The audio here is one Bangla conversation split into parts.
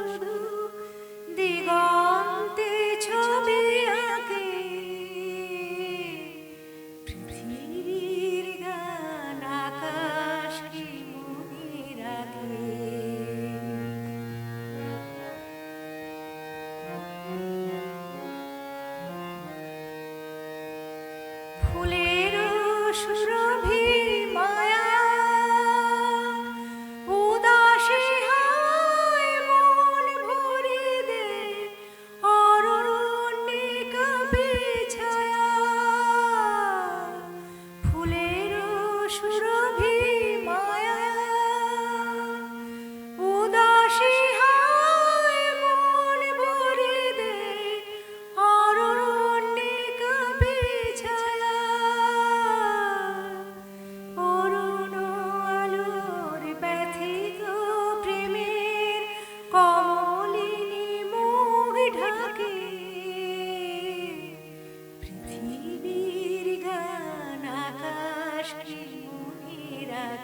শুধু দিগন্তে ছবি আঁকে। পৃথিবীর গান আকাশ কি মনে রাখে? ফুলের সুরভি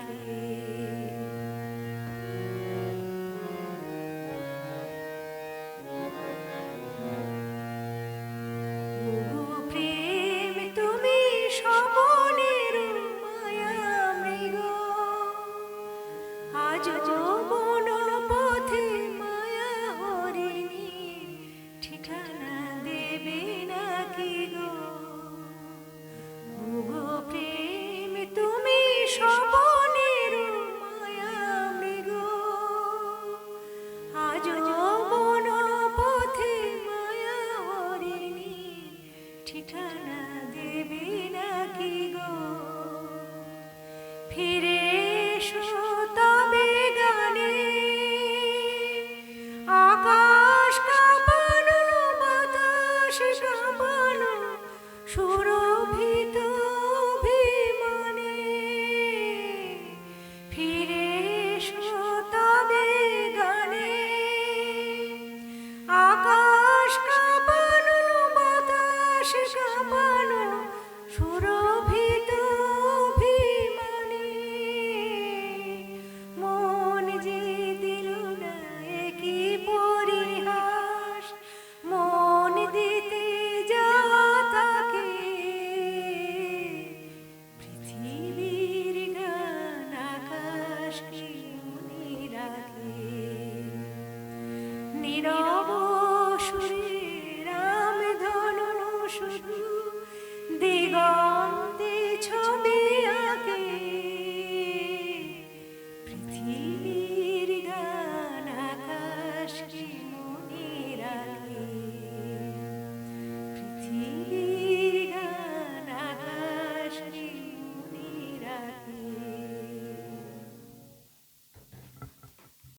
Amen. সুরভিত বিমানে ফিরে তবে গানে। আকাশ কাপানো বাতাস Zero.